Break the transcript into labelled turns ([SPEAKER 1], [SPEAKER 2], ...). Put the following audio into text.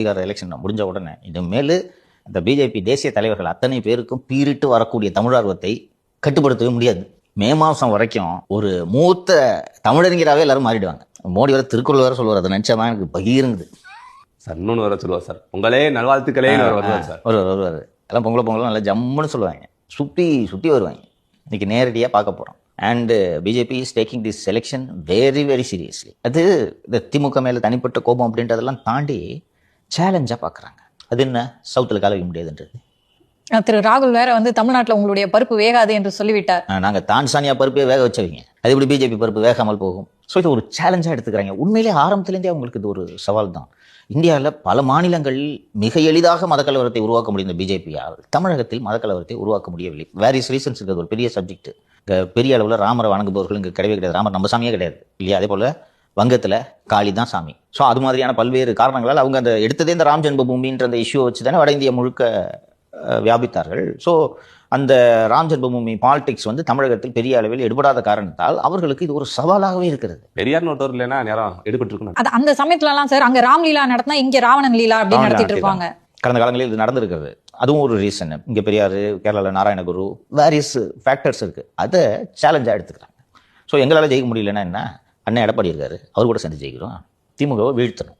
[SPEAKER 1] Bihar election முடிஞ்ச உடனே இனிமேல் இந்த பிஜேபி தேசிய தலைவர்கள் அத்தனை பேருக்கும் பீரிட்டு வரக்கூடிய தமிழார்வத்தை கட்டுப்படுத்தவே முடியாது. மே மாதம் வரைக்கும் ஒரு மூத்த தமிழறிஞராகவே எல்லாரும் மாறிடுவாங்க. மோடி வர திருக்குறள் வேற சொல்லுவார். அதை நினச்சா தான் எனக்கு பகீருங்குது.
[SPEAKER 2] சார் இன்னொன்று வர சொல்லுவார் சார். உங்களே நல்வாழ்த்துக்களே வருவார் சார்.
[SPEAKER 1] வருவார் வருவார் எல்லாம் பொங்கலை பொங்கலும் நல்லா ஜம்முன்னு சொல்லுவாங்க. சுற்றி சுற்றி வருவாங்க. இன்னைக்கு நேரடியாக பார்க்க போகிறோம் and BJP is taking this selection very very seriously அது இந்த திமுக மேலே தனிப்பட்ட கோபம் அப்படின்றதெல்லாம் தாண்டி சேலஞ்சாக பார்க்குறாங்க. அது என்ன? சவுத்தில் கால வைக்க முடியாதுன்றது.
[SPEAKER 3] திரு ராகுல் வேற வந்து தமிழ்நாட்டுல உங்களுடைய பருப்பு வேகாது என்று சொல்லிவிட்டார்.
[SPEAKER 1] நாங்கள் தான்சானியா பருப்பே வேக வச்சவங்க. அது எப்படி பிஜேபி பருப்பு வேகாமல் போகும்? ஸோ இது ஒரு சேலஞ்சாக எடுத்துக்கிறாங்க. உண்மையிலே ஆரம்பத்துலேருந்தே அவங்களுக்கு இது ஒரு சவால் தான் இந்தியாவில் பல மாநிலங்களில் மிக எளிதாக மதக்கலவரத்தை உருவாக்க முடிந்த பிஜேபியால் தமிழகத்தில் மதக்கலவரத்தை உருவாக்க முடியவில்லை. வேரியஸ் ரீசன்ஸ் இருக்கிறது. ஒரு பெரிய சப்ஜெக்ட் பெரிய அளவில் ராமரை வணங்குபவர்கள் இங்கே கிடையவே கிடையாது. ராமர் நம்ம சாமியே கிடையாது. இல்லையா? அதே போல் வங்கத்தில் காளி தான் சாமி. ஸோ அது மாதிரியான பல்வேறு காரணங்களால் அவங்க அந்த எடுத்ததே இந்த ராம் ஜென்மபூமின்ற அந்த இஷ்யூ வச்சு தானே வட இந்தியா முழுக்க வியாபித்தார்கள். ஸோ அந்த ராம் ஜென்மபூமி பாலிடிக்ஸ் வந்து தமிழகத்தில் பெரிய அளவில் எடுபடாத காரணத்தால் அவர்களுக்கு இது ஒரு சவாலாகவே இருக்கிறது.
[SPEAKER 2] பெரியார்னு ஒருத்தர் இல்லைன்னா நேரம் எடுபட்டு இருக்கணும்
[SPEAKER 3] அது அந்த சமயத்துல எல்லாம் சார் அங்க ராம்லீலா நடத்தினா இங்க ராவணன் லீலா அப்படின்னு நடத்திட்டு இருப்பாங்க.
[SPEAKER 1] கடந்த காலங்களில் இது நடந்திருக்கிறது. அதுவும் ஒரு ரீசன் இங்கே பெரியார் கேரளாவில் நாராயணகுரு வேரியஸ் ஃபேக்டர்ஸ் இருக்குது அதை சேலஞ்சாக எடுத்துக்கிறாங்க. ஸோ எங்களால் ஜெயிக்க முடியலன்னா என்ன? அண்ணன் எடப்பாடி இருக்காரு அவர் கூட சேர்ந்து ஜெயிக்கிறோம். திமுகவை வீழ்த்தணும்.